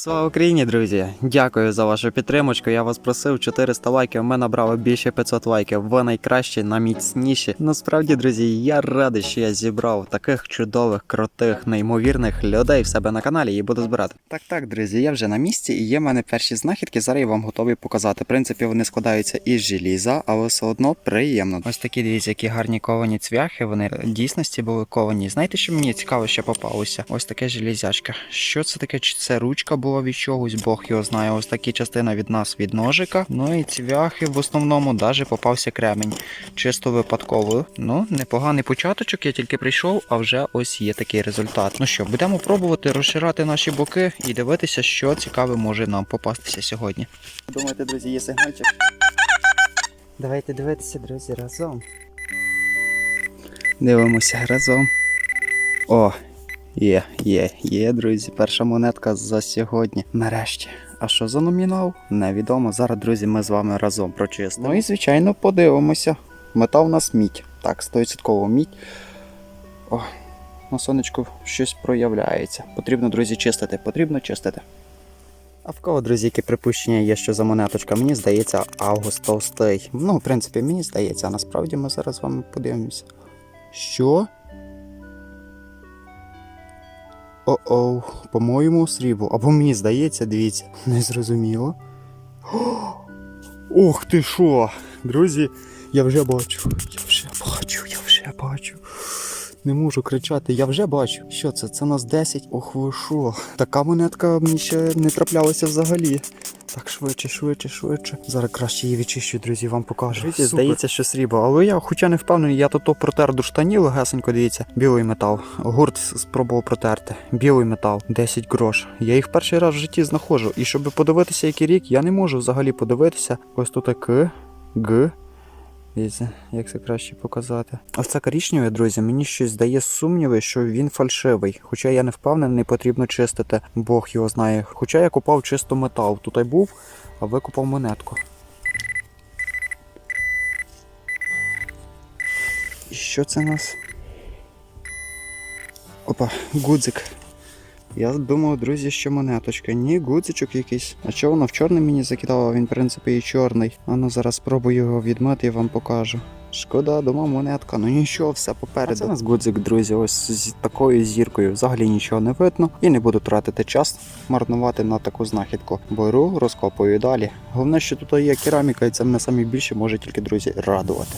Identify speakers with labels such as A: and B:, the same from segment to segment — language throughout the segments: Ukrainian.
A: Слава Україні, друзі! Дякую за вашу підтримочку. Я вас просив 400 лайків. Ми набрали більше 500 лайків. Ви найкращі, найміцніші. Насправді, друзі, я радий, що я зібрав таких чудових, крутих, неймовірних людей в себе на каналі і буду збирати. Так, так, друзі, я вже на місці і є в мене перші знахідки. Зараз я вам готовий показати. В принципі, вони складаються із желіза, але все одно приємно. Ось такі дивіться, які гарні ковані цвяхи. Вони в дійсності були ковані. Знаєте, що мені цікаво ще попалося? Ось таке железячка. Що це таке? Чи це ручка була від чогось? Бог його знає. Ось такі частина від нас від ножика. Ну і цвяхи в основному даже попався кремень. Чисто випадково. Ну, непоганий початочок, я тільки прийшов, а вже ось є такий результат. Ну що, будемо пробувати розширати наші боки і дивитися, що цікаве може нам попастися сьогодні. Думаєте, друзі, є сигнальчик? Давайте дивитися, друзі, разом. Дивимося разом. О, є, є, є, друзі. Перша монетка за сьогодні. Нарешті. А що за номінал? Невідомо. Зараз, друзі, ми з вами разом прочистимо. Ну і, звичайно, подивимося. Мета у нас мідь. Так, 100% мідь. О, на сонечку щось проявляється. Потрібно, друзі, чистити. Потрібно чистити. А в кого, друзі, яке припущення є, що за монеточка? Мені здається, Август Товстий. Ну, в принципі, мені здається, а насправді ми зараз з вами подивимося. Що? О-оу, по-моєму, срібло. Або мені здається, дивіться, не зрозуміло. Ох ти що! Друзі, я вже бачу. Я вже бачу, я вже бачу. Не можу кричати, я вже бачу. Що це? Це нас 10. Ох ви що? Така монетка мені ще не траплялася взагалі. Так, швидше, швидше, швидше. Зараз краще її відчищу, друзі, вам покажу. Друзі, здається, що срібло, але я, хоча не впевнений, я то, то протер до штанів легесенько, дивіться, білий метал. Гурт спробував протерти. Білий метал, 10 грош. Я їх перший раз в житті знаходжу. І щоб подивитися, який рік, я не можу взагалі подивитися. Ось тут К, Г. Дивіться, як це краще показати. А це коричневе, друзі, мені щось дає сумніви, що він фальшивий. Хоча я не впевнений, потрібно чистити. Бог його знає. Хоча я купав чисто метал. Тут й був, а викупав монетку. І що це у нас? Опа, гудзик. Я думав, друзі, що монеточка. Ні, гудзичок якийсь. А чого воно в чорний мені закидало? Він, в принципі, і чорний. А ну зараз спробую його відмити і вам покажу. Шкода, дома монетка. Ну нічого, все попереду. А це у нас гудзик, друзі, ось з такою зіркою. Взагалі нічого не видно. І не буду тратити час, марнувати на таку знахідку. Беру, розкопую далі. Головне, що тут є кераміка, і це мене самі більше може тільки, друзі, радувати.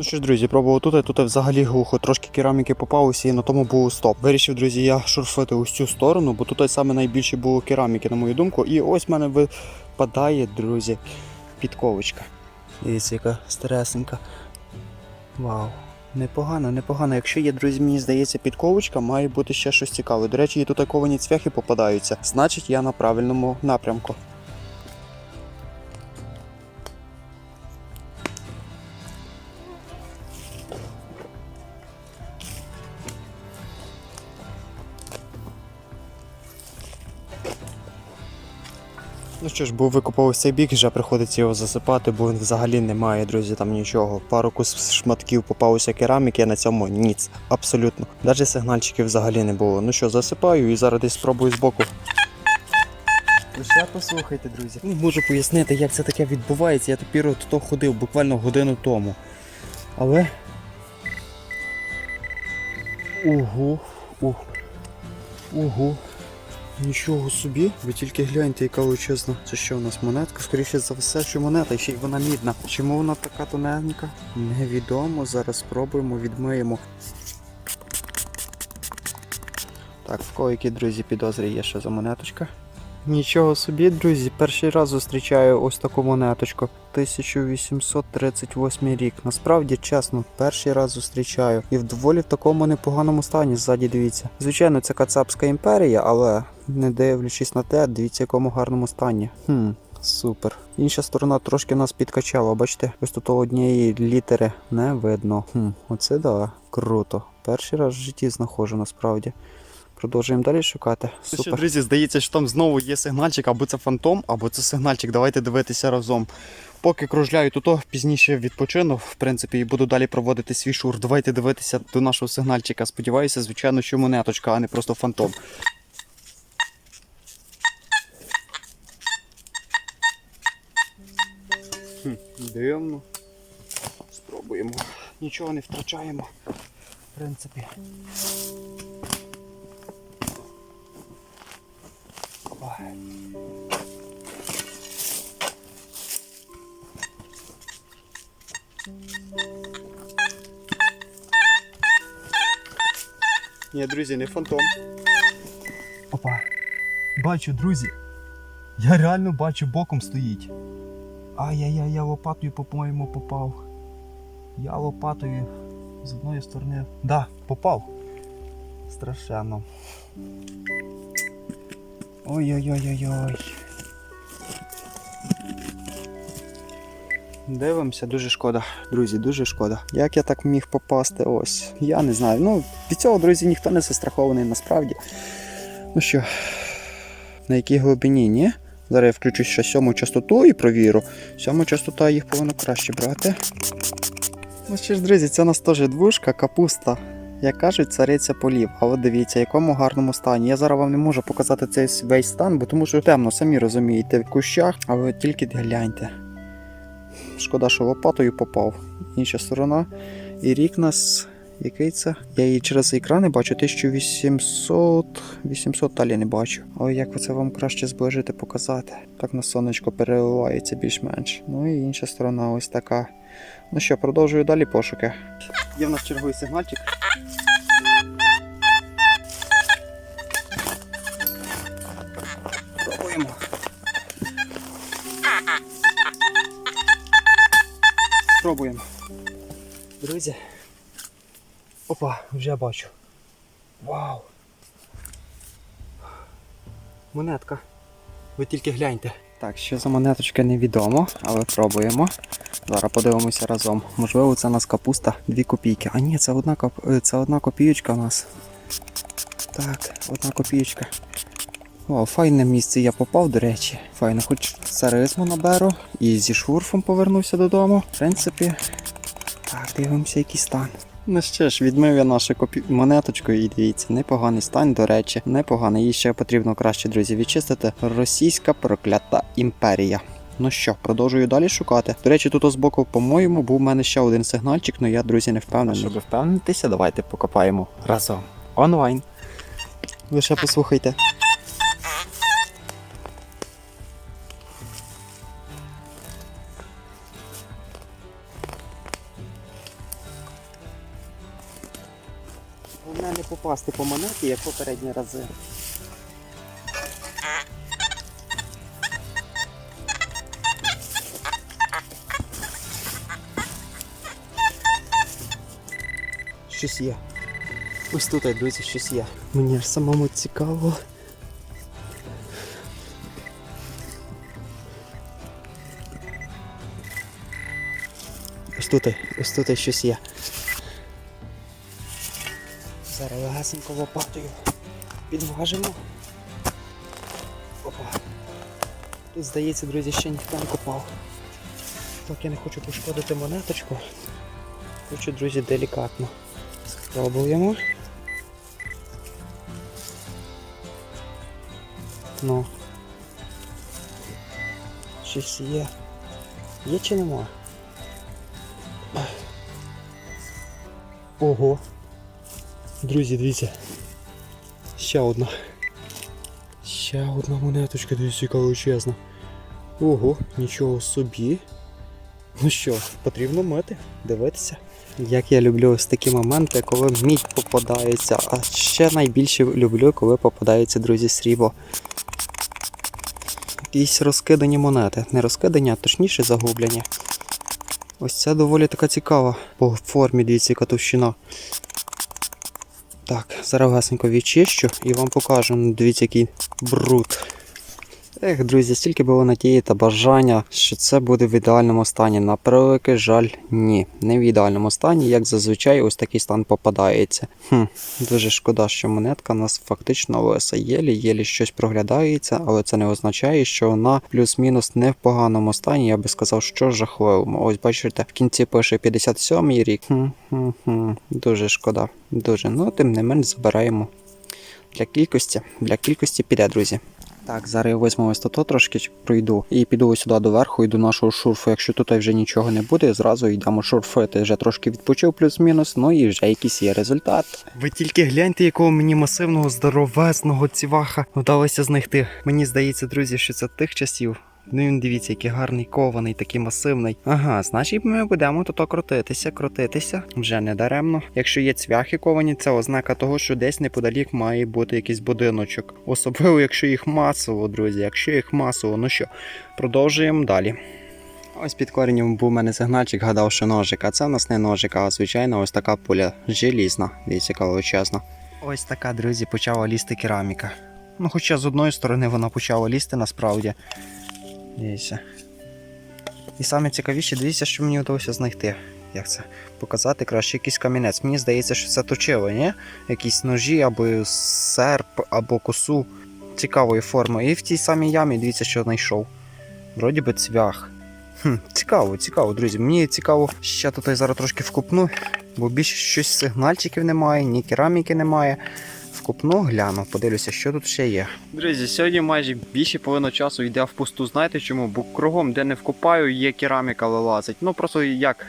A: Ну що ж, друзі, пробував тут, і тут взагалі глухо. Трошки кераміки попалося і на тому був стоп. Вирішив, друзі, я шурфити ось цю сторону, бо тут саме найбільше було кераміки, на мою думку. І ось в мене випадає, друзі, підковочка. Дивіться, яка старесенька. Вау. Непогано, непогано. Якщо є, друзі, мені здається, підковочка, має бути ще щось цікаве. До речі, і тут ковані цвяхи попадаються. Значить, я на правильному напрямку. Ну ж, був викопав цей бік, вже приходиться його засипати, бо він взагалі не має, друзі, там нічого. Пару кус шматків попалося кераміки, на цьому ніц. Абсолютно. Навіть сигнальчиків взагалі не було. Ну що, засипаю і зараз десь спробую збоку. Ви ще послухайте, друзі. Не можу пояснити, як це таке відбувається. Я тепер то ходив буквально годину тому. Але. Ого, ого, ого. Нічого собі, ви тільки гляньте, яка величезна. Це що у нас монетка? Скоріше за все, що монета, і ще й вона мідна. Чому вона така тоненька? Невідомо. Зараз спробуємо, відмиємо. Так, в кого які друзі підозри є, що за монеточка? Нічого собі, друзі, перший раз зустрічаю ось таку монеточку. 1838 рік. Насправді, чесно, перший раз зустрічаю. І в доволі в такому непоганому стані ззаді дивіться. Звичайно, це Кацапська імперія, але не дивлячись на те, дивіться, в якому гарному стані. Хм. Супер. Інша сторона трошки нас підкачала, бачите, ось тут однієї літери не видно. Хм, оце да, круто. Перший раз в житті знаходжу насправді. Продовжуємо далі шукати. Супер. Друзі, здається, що там знову є сигнальчик, або це фантом, або це сигнальчик. Давайте дивитися разом. Поки кружляю тут, пізніше відпочину, в принципі, і буду далі проводити свій шур. Давайте дивитися до нашого сигнальчика. Сподіваюся, звичайно, що монеточка, а не просто фантом. Дивно. Спробуємо. Нічого не втрачаємо. В принципі. Опа. Ні, друзі, не фантом. Опа. Бачу, друзі. Я реально бачу, боком стоїть. Ай-яй-яй, я лопатою, по-моєму, попав. Я лопатою з одної сторони. Да, попав. Страшенно. Ой-ой-ой-ой-ой. Дивимося, дуже шкода, друзі, дуже шкода. Як я так міг попасти? Ось. Я не знаю. Ну, від цього, друзі, ніхто не застрахований насправді. Ну що, на якій глибині, ні? Зараз я включу ще сьому частоту і провірю. Сьому частота їх повинно краще брати. Ну що ж, друзі, це у нас теж двушка, капуста. Як кажуть, цариця полів. А от дивіться, в якому гарному стані. Я зараз вам не можу показати цей весь стан, бо тому що темно, самі розумієте, в кущах, а ви тільки гляньте. Шкода, що лопатою попав. Інша сторона. І рік нас. Який це? Я її через екрани бачу 1800. 800 далі не бачу. Ой, як це вам краще зближити, показати. Так на сонечко переливається більш-менш. Ну і інша сторона ось така. Ну що, продовжую далі пошуки. Є в нас черговий сигнальчик. Пробуємо. Спробуємо. Друзі. Опа, вже бачу. Вау! Монетка. Ви тільки гляньте. Так, що за монеточка невідомо, але пробуємо. Зараз подивимося разом. Можливо, це у нас капуста 2 копійки. А ні, це одна, коп... е, це одна копійочка у нас. Так, одна копійочка. О, файне місце я попав, до речі. Файно, хоч царизму наберу і зі шурфом повернувся додому. В принципі, так, дивимося, який стан. Ну що ж, відмив я нашу копі... монеточку і дивіться, непоганий стан, до речі, непоганий. Її ще потрібно краще, друзі, відчистити. Російська проклята імперія. Ну що, продовжую далі шукати. До речі, тут збоку, по-моєму, був у мене ще один сигнальчик, але я, друзі, не впевнений. Щоб впевнитися, давайте покопаємо разом. Онлайн. Лише послухайте. Попасти по монеті, як попередні рази. Щось є. Ось тут, друзі, щось є. Мені ж самому цікаво. Ось тут, ось тут щось є. Зараз лопатою підважимо. Опа. Тут, здається, друзі, ще ніхто не копав. Так, я не хочу пошкодити монеточку. Хочу, друзі, делікатно. Спробуємо. Ну. Щось є. Є чи нема? Ого. Друзі, дивіться. Ще одна. Ще одна монеточка, дивіться, яка величезна. Ого, нічого собі. Ну що, потрібно мити, дивитися. Як я люблю ось такі моменти, коли мідь попадається, а ще найбільше люблю, коли попадається, друзі, срібло. Якісь розкидані монети. Не розкидані, а точніше загублені. Ось це доволі така цікава по формі, дивіться, яка товщина. Так, зараз гасенько відчищу і вам покажу. Ну, Дивіться, який бруд. Ех, друзі, стільки було надії та бажання, що це буде в ідеальному стані. На превеликий жаль, ні. Не в ідеальному стані, як зазвичай ось такий стан попадається. Хм, Дуже шкода, що монетка у нас фактично лиса. Єлі-єлі щось проглядається, але це не означає, що вона плюс-мінус не в поганому стані. Я би сказав, що жахливому. Ось бачите, в кінці пише 57-й рік. Хм-хм-хм. Дуже шкода. Дуже. Ну, тим не менш забираємо. Для кількості. Для кількості піде, друзі. Так, зараз я восьму висоту трошки ч- пройду і піду ось сюди доверху і до нашого шурфу. Якщо тут вже нічого не буде, зразу йдемо шурфити. Вже трошки відпочив плюс-мінус, ну і вже якийсь є результат. Ви тільки гляньте, якого мені масивного здоровезного ціваха вдалося знайти. Мені здається, друзі, що це тих часів. Ну він дивіться, який гарний кований, такий масивний. Ага, значить ми будемо тут крутитися, крутитися. Вже не даремно. Якщо є цвяхи ковані, це ознака того, що десь неподалік має бути якийсь будиночок. Особливо, якщо їх масово, друзі. Якщо їх масово, ну що, продовжуємо далі. Ось під коренем був у мене сигнальчик, гадав, що ножик, а це в нас не ножик, а звичайно ось така пуля желізна. Дивіться, яка величезна. Ось така, друзі, почала лізти кераміка. Ну, хоча з одної сторони вона почала лізти насправді. Дивіться. І саме цікавіше, дивіться, що мені вдалося знайти. Як це показати? Краще якийсь камінець. Мені здається, що це точило, ні? Якісь ножі або серп, або косу цікавої форми. І в тій самій ямі, дивіться, що знайшов. Вроді би цвях. Хм, цікаво, цікаво, друзі. Мені цікаво, ще тут зараз трошки вкупну, бо більше щось сигнальчиків немає, ні кераміки немає. Вкупну, гляну, подивлюся, що тут ще є. Друзі, сьогодні майже більше половини часу йде в пусту. Знаєте чому? Бо кругом, де не вкопаю, є кераміка вилазить. Ну просто як.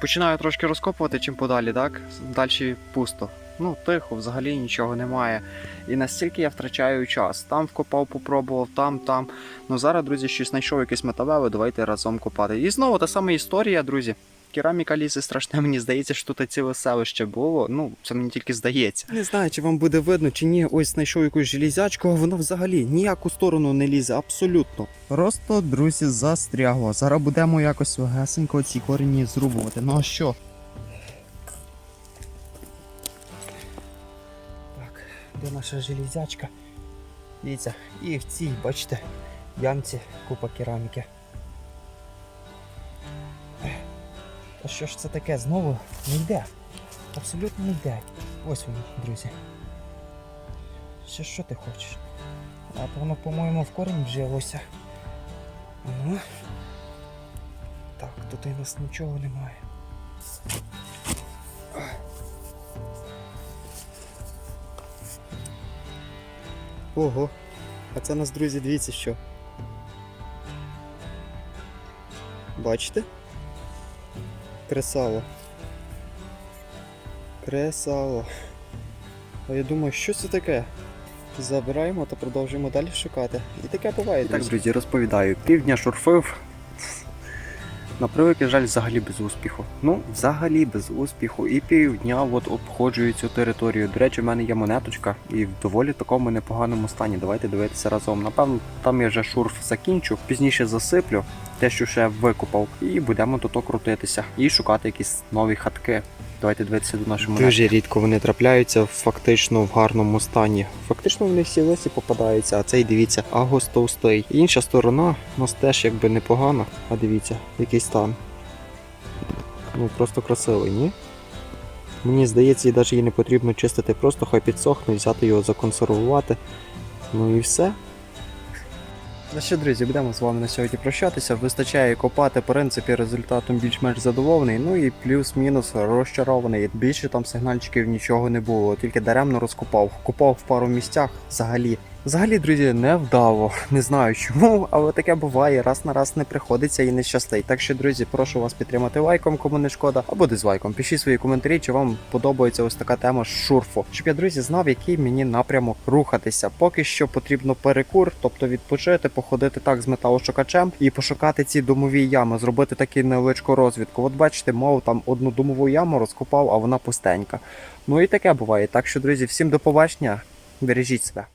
A: Починаю трошки розкопувати чим подалі, так? Далі пусто. Ну, тихо, взагалі нічого немає. І настільки я втрачаю час. Там вкопав, попробував, там, там. Ну зараз, друзі, щось знайшов якесь металеве, давайте разом копати. І знову та сама історія, друзі. Кераміка лізе страшне, мені здається, що тут ціле селище було. Ну, це мені тільки здається. Не знаю, чи вам буде видно, чи ні. Ось знайшов якусь железячку, а вона взагалі ніяку сторону не лізе, абсолютно. Просто, друзі, застрягло. Зараз будемо якось легесенько ці корені зрубувати. Ну а що? Так, де наша железячка? Дивіться, і в цій, бачите, ямці купа кераміки. Та що ж це таке? Знову не йде. Абсолютно не йде. Ось воно, друзі. Ще що ти хочеш? А воно, по-моєму, в корінь вжилося. Ну. Так, тут у нас нічого немає. Ого, а це нас, друзі, дивіться що. Бачите? Кресало. Кресало. А я думаю, що це таке? Забираємо та продовжуємо далі шукати. І таке буває. Так, друзі, розповідаю. Півдня шурфив. На превеликий жаль, взагалі без успіху. Ну, взагалі без успіху. І півдня от обходжую цю територію. До речі, в мене є монеточка і в доволі такому непоганому стані. Давайте дивитися разом. Напевно, там я вже шурф закінчу, пізніше засиплю те, що ще викопав, і будемо тут крутитися і шукати якісь нові хатки. Давайте дивитися до монетки. Дуже рідко вони трапляються фактично в гарному стані. Фактично вони всі лисі попадаються, а цей дивіться, агос товстий. Інша сторона у нас теж якби непогана. А дивіться, який стан. Ну просто красивий, ні? Мені здається, і навіть її не потрібно чистити, просто хай підсохне, взяти його законсервувати. Ну і все. Ну що, друзі, будемо з вами на сьогодні прощатися. Вистачає копати, в принципі, результатом більш-менш задоволений. Ну і плюс-мінус розчарований. Більше там сигнальчиків нічого не було, тільки даремно розкопав. Купав в пару місцях взагалі. Взагалі, друзі, не вдало. Не знаю чому, але таке буває. Раз на раз не приходиться і не щастить. Так що, друзі, прошу вас підтримати лайком, кому не шкода, або дизлайком. Пишіть свої коментарі, чи вам подобається ось така тема шурфу. Щоб я, друзі, знав, який мені напрямок рухатися. Поки що потрібно перекур, тобто відпочити, походити так з металошукачем і пошукати ці домові ями, зробити таку невеличку розвідку. От бачите, мов там одну домову яму розкопав, а вона пустенька. Ну і таке буває. Так що, друзі, всім до побачення. Бережіть себе.